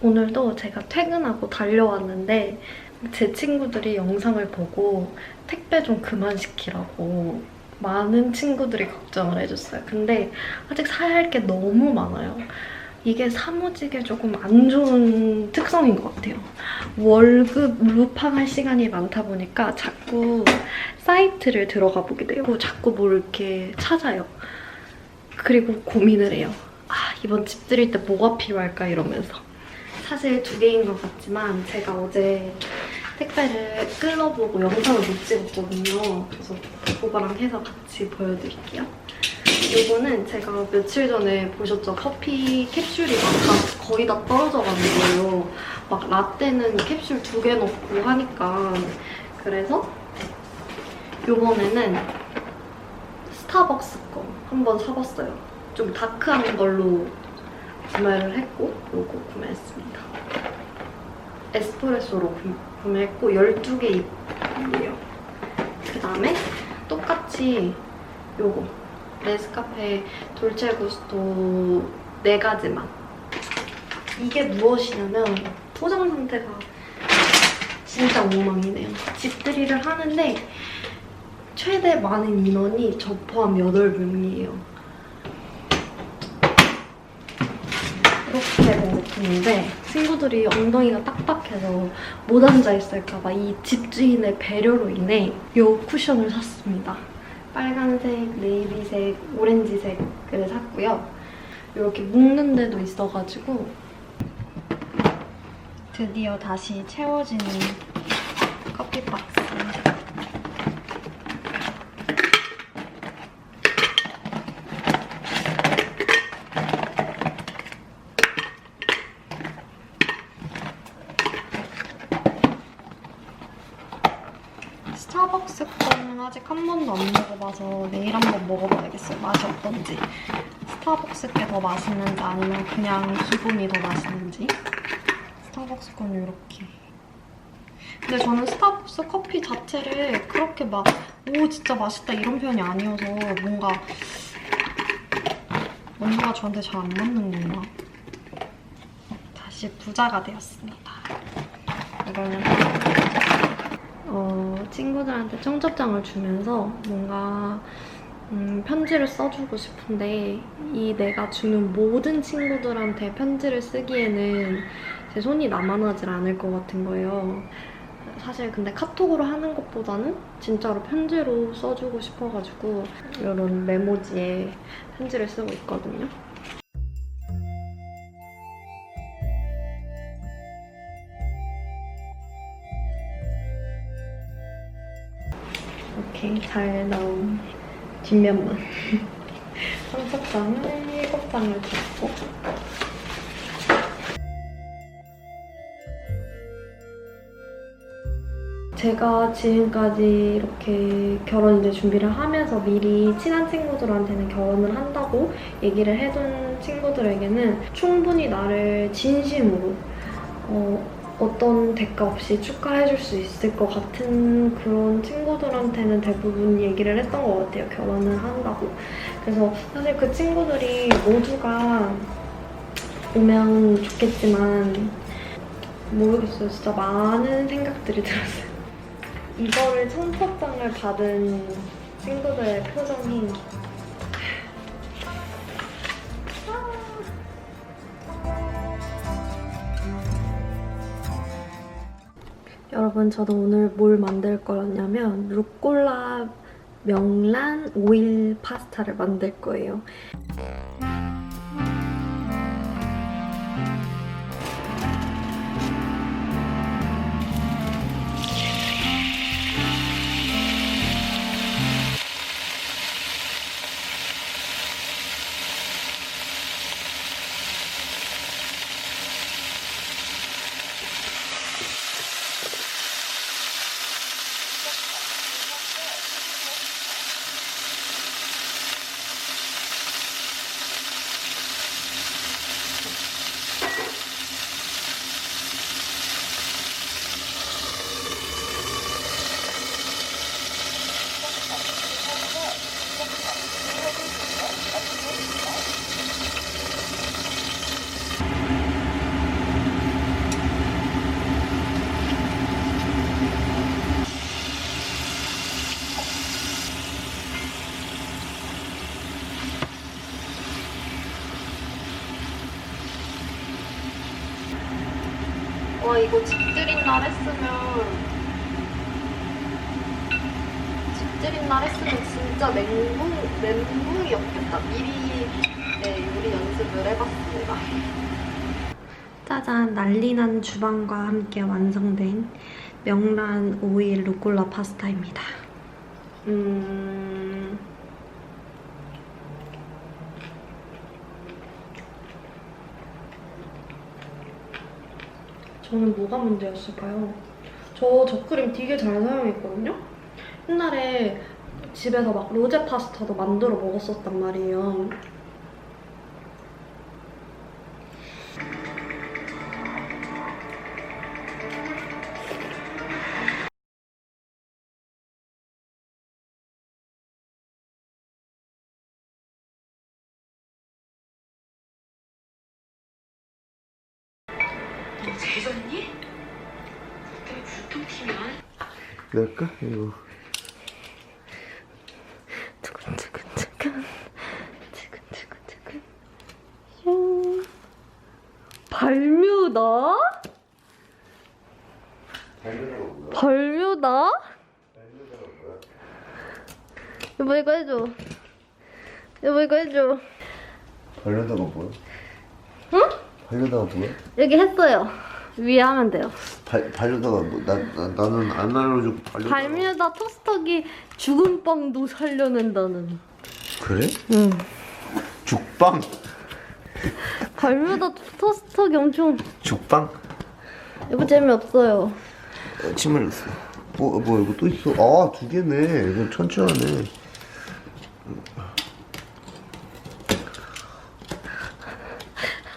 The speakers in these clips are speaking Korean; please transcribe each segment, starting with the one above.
오늘도 제가 퇴근하고 달려왔는데 제 친구들이 영상을 보고 택배 좀 그만 시키라고 많은 친구들이 걱정을 해줬어요. 근데 아직 사야 할 게 너무 많아요. 이게 사무직에 조금 안 좋은 특성인 것 같아요. 월급 루팡할 시간이 많다 보니까 자꾸 사이트를 들어가 보게 되고 자꾸 뭘 이렇게 찾아요. 그리고 고민을 해요. 아, 이번 집 들일 때 뭐가 필요할까 이러면서. 사실 두 개인 것 같지만 제가 어제 택배를 끌어보고 영상을 못 찍었거든요. 그래서 그거랑 해서 같이 보여드릴게요. 이거는 제가 며칠 전에 보셨죠? 커피 캡슐이 막 다, 거의 다 떨어져 가는 거예요. 막 라떼는 캡슐 두 개 넣고 하니까. 그래서 이번에는 스타벅스 거 한번 사봤어요. 좀 다크한 걸로 구매를 했고 요거 구매했습니다. 에스프레소로 구, 구매했고 12개입이에요. 그 다음에 똑같이 요거 네스카페 돌체구스토 4가지 맛. 이게 무엇이냐면 포장 상태가 진짜 엉망이네요. 집들이를 하는데 최대 많은 인원이 저 포함 8명이에요. 먹었는데 친구들이 엉덩이가 딱딱해서 못 앉아 있을까봐 이 집주인의 배려로 인해 이 쿠션을 샀습니다. 빨간색, 네이비색, 오렌지색을 샀고요. 이렇게 묶는 데도 있어가지고 드디어 다시 채워지는 커피 박스. 스타벅스 거는 아직 한 번도 안 먹어봐서 내일 한번 먹어봐야겠어요. 맛이 어떤지. 스타벅스 게 더 맛있는지 아니면 그냥 기본이 더 맛있는지. 스타벅스 거는 이렇게. 근데 저는 스타벅스 커피 자체를 그렇게 막, 오, 진짜 맛있다 이런 편이 아니어서 뭔가, 뭔가 저한테 잘 안 맞는구나. 다시 부자가 되었습니다. 이거는 어, 친구들한테 청첩장을 주면서 뭔가 음, 편지를 써주고 싶은데 이 내가 주는 모든 친구들한테 편지를 쓰기에는 제 손이 남아나질 않을 것 같은 거예요. 사실 근데 카톡으로 하는 것보다는 진짜로 편지로 써주고 싶어가지고 이런 메모지에 편지를 쓰고 있거든요. 이렇게 잘 나온 뒷면만. 청첩장을 7장을 줬고. 제가 지금까지 이렇게 결혼 이제 준비를 하면서 미리 친한 친구들한테는 결혼을 한다고 얘기를 해둔 친구들에게는 충분히 나를 진심으로 어, 어떤 대가 없이 축하해줄 수 있을 것 같은 그런 친구들한테는 대부분 얘기를 했던 것 같아요. 결혼을 한다고. 그래서 사실 그 친구들이 모두가 오면 좋겠지만 모르겠어요. 진짜 많은 생각들이 들었어요. 이거를 청첩장을 받은 친구들의 표정이 여러분 저도 오늘 뭘 만들 거였냐면 루꼴라 명란 오일 파스타를 만들 거예요. 와 이거 집들인 날 했으면 집들인 날 했으면 진짜 멘붕 멘붕이었겠다. 미리 네, 요리 연습을 해봤습니다. 짜잔 난리난 주방과 함께 완성된 명란 오일 루꼴라 파스타입니다. 음. 저는 뭐가 문제였을까요? 저 저크림 되게 잘 사용했거든요? 옛날에 집에서 막 로제 파스타도 만들어 먹었었단 말이에요. 낼까? 이거 두근두근두근 두근두근두근 슝 발뮤다? 발뮤다? 여보 이거 해줘 여보 이거 해줘 발려다가 뭐야? 응? 발려다가 뭐야? 여기 했어요 위에 하면 돼요 발 발려다가 뭐? 나, 나 나는 안 알려주고 발려. 발뮤다 토스터기 죽은 빵도 살려낸다는 그래? 응 죽빵? 발뮤다 토스터기 엄청 죽빵? 여보 재미없어요 어, 침 흘렸어. 뭐, 뭐 이거 또 있어? 아, 두 개네. 이거 천천하네.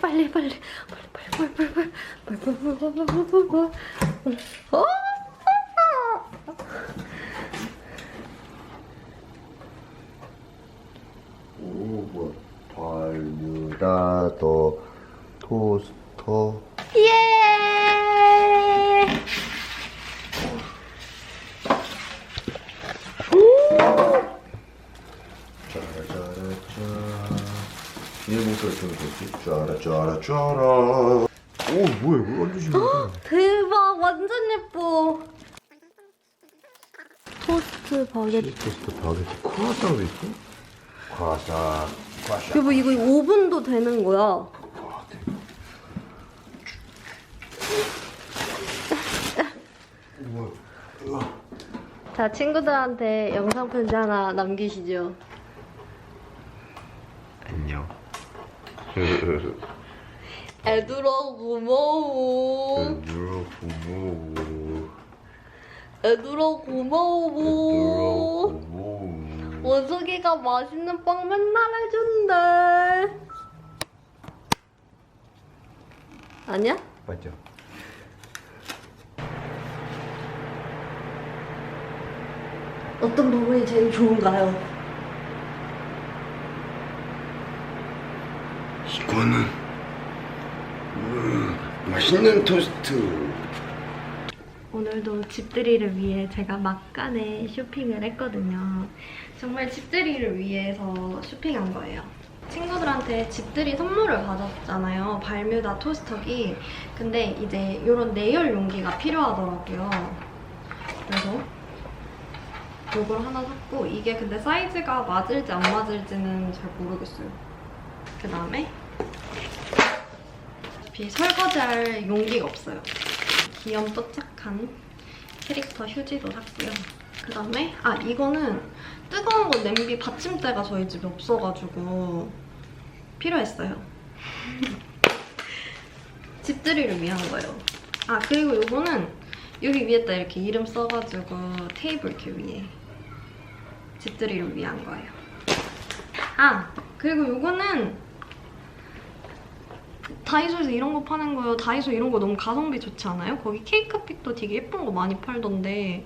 빨리 빨리 빨리 빨리 빨리 빨리 빨리 빨리 빨리 빨리 빨리 빨리 빨리 빨리 어? 오, 뭐야? 발뮤다 더 토스터. 예! 짜라짜라짜. 좀 되지? 짜라짜라짜라. 오, 뭐야? 이거 얹으시면 돼. 대박 완전 예뻐 토스트 바게트 토스트 바게트 크루아상도 있어? 크루아상. 크루아상. 여보 이거 5분도 되는 거야 우와. 자 친구들한테 영상 편지 하나 남기시죠 안녕. 애들아 고마워 얘들아 고마워. 애들아 고마워 고마워. 원석이가 맛있는 빵 맨날 해준대 아니야? 맞죠? 어떤 부분이 제일 좋은가요? 이거는 음, 맛있는 토스트. 오늘도 집들이를 위해 제가 막간에 쇼핑을 했거든요. 정말 집들이를 위해서 쇼핑한 거예요. 친구들한테 집들이 선물을 받았잖아요. 발뮤다 토스터기. 근데 이제 이런 내열 용기가 필요하더라고요. 그래서 이걸 하나 샀고 이게 근데 사이즈가 맞을지 안 맞을지는 잘 모르겠어요. 그 다음에 비 설거지할 용기가 없어요. 귀염뽀짝한 캐릭터 휴지도 샀고요. 그 다음에 아 이거는 뜨거운 거 냄비 받침대가 저희 집에 없어가지고 필요했어요. 집들이를 위한 거예요. 아 그리고 이거는 여기 위에다 이렇게 이름 써가지고 테이블 이렇게 위에 집들이를 위한 거예요. 아 그리고 이거는 다이소에서 이런 거 파는 거요. 다이소 이런 거 너무 가성비 좋지 않아요? 거기 케이크픽도 되게 예쁜 거 많이 팔던데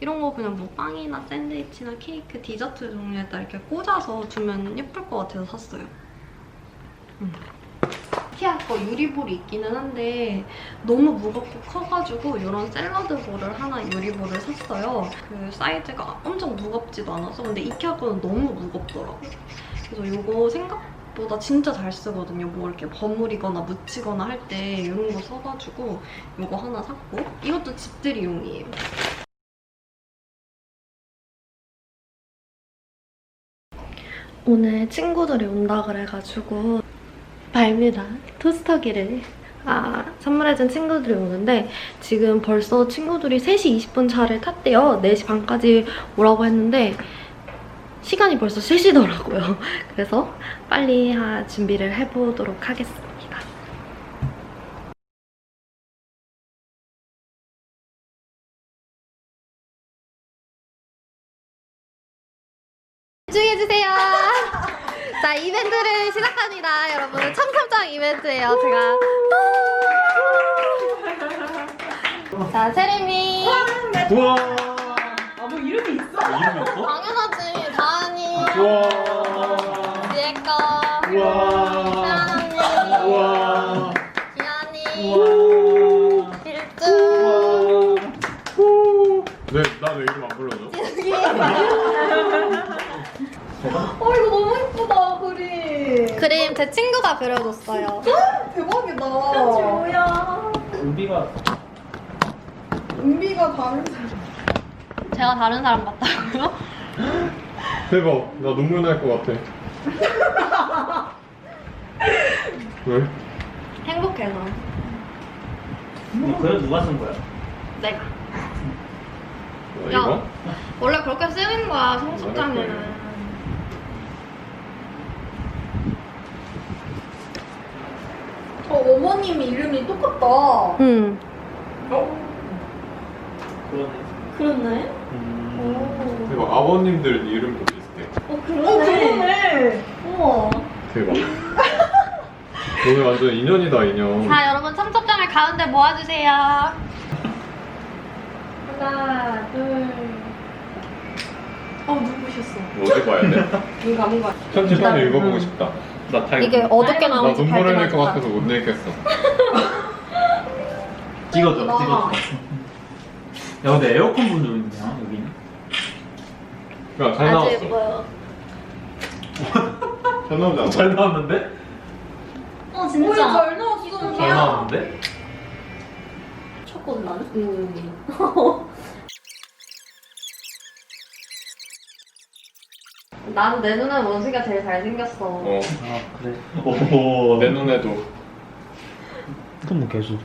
이런 거 그냥 뭐 빵이나 샌드위치나 케이크, 디저트 종류에다 이렇게 꽂아서 두면 예쁠 것 같아서 샀어요. 음. 키아 거 유리볼이 있기는 한데 너무 무겁고 커가지고 이런 샐러드 볼을 하나 유리볼을 샀어요. 그 사이즈가 엄청 무겁지도 않아서 근데 이케아 거는 너무 무겁더라고요. 그래서 이거 생각 보다 나 진짜 잘 쓰거든요. 뭐 이렇게 버무리거나 묻히거나 할 때 이런 거 써가지고 이거 하나 샀고 이것도 집들이용이에요. 오늘 친구들이 온다 그래가지고 발뮤다 토스터기를 아, 선물해준 친구들이 오는데 지금 벌써 친구들이 3시 20분 차를 탔대요. 4시 반까지 오라고 했는데 시간이 벌써 3시더라고요. 그래서 빨리 아, 준비를 해보도록 하겠습니다. 집중해주세요. 자, 이벤트를 시작합니다, 여러분. 청첩장 이벤트예요, 제가. 자, 세림이. 우와. 아 뭐 이름이 있어? 이름이 없어? 당연하지. 우와. 지혜 거. 우와. 사랑 언니. 우와. 기현이. 우와. 일주. 왜, 나왜 이름 안 불러줘? 어 이거 너무 예쁘다 그림. 그림 제 친구가 그려줬어요. 대박이다. 뭐야? 은비가 은비가 다른 사람. 제가 다른 사람 같다고요? 대박. 나 눈물 날 것 같아. 왜? 행복해서. 이 글을 누가 쓴 거야? 내가. 어, 야. 이거? 원래 그렇게 쓰는 거야, 성숙장에는. 어 어머님이 이름이 똑같다. 응. 그러네. 그렇네. 음. 대박. 아버님들 이름도 비슷해. 어 그러네. 우와. 대박. 오늘 완전 인연이다, 인연. 자, 여러분, 청첩장을 가운데 모아주세요. 하나, 둘. 어 누구셨어? 어디 봐야 돼? 같아. 편지 빨리 읽어보고 싶다. 나 타임. 이게 어둡게 나 나오지 눈물 흘릴 것 같아서 못 읽겠어. 찍어줘, 나. 찍어줘. 야, 근데 에어컨 분도 있냐, 여기는? 야, 잘 아주 나왔어. 예뻐요. 잘 나오지 않아? 잘 나왔는데? 어 진짜. 잘 나왔어. 잘 나왔는데? 초콜릿. 음. 난 내 눈에 원숭이가 제일 잘생겼어. 어, 아, 그래. 오, 내 눈에도. 그건 뭐 개소리.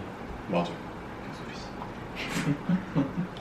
맞아.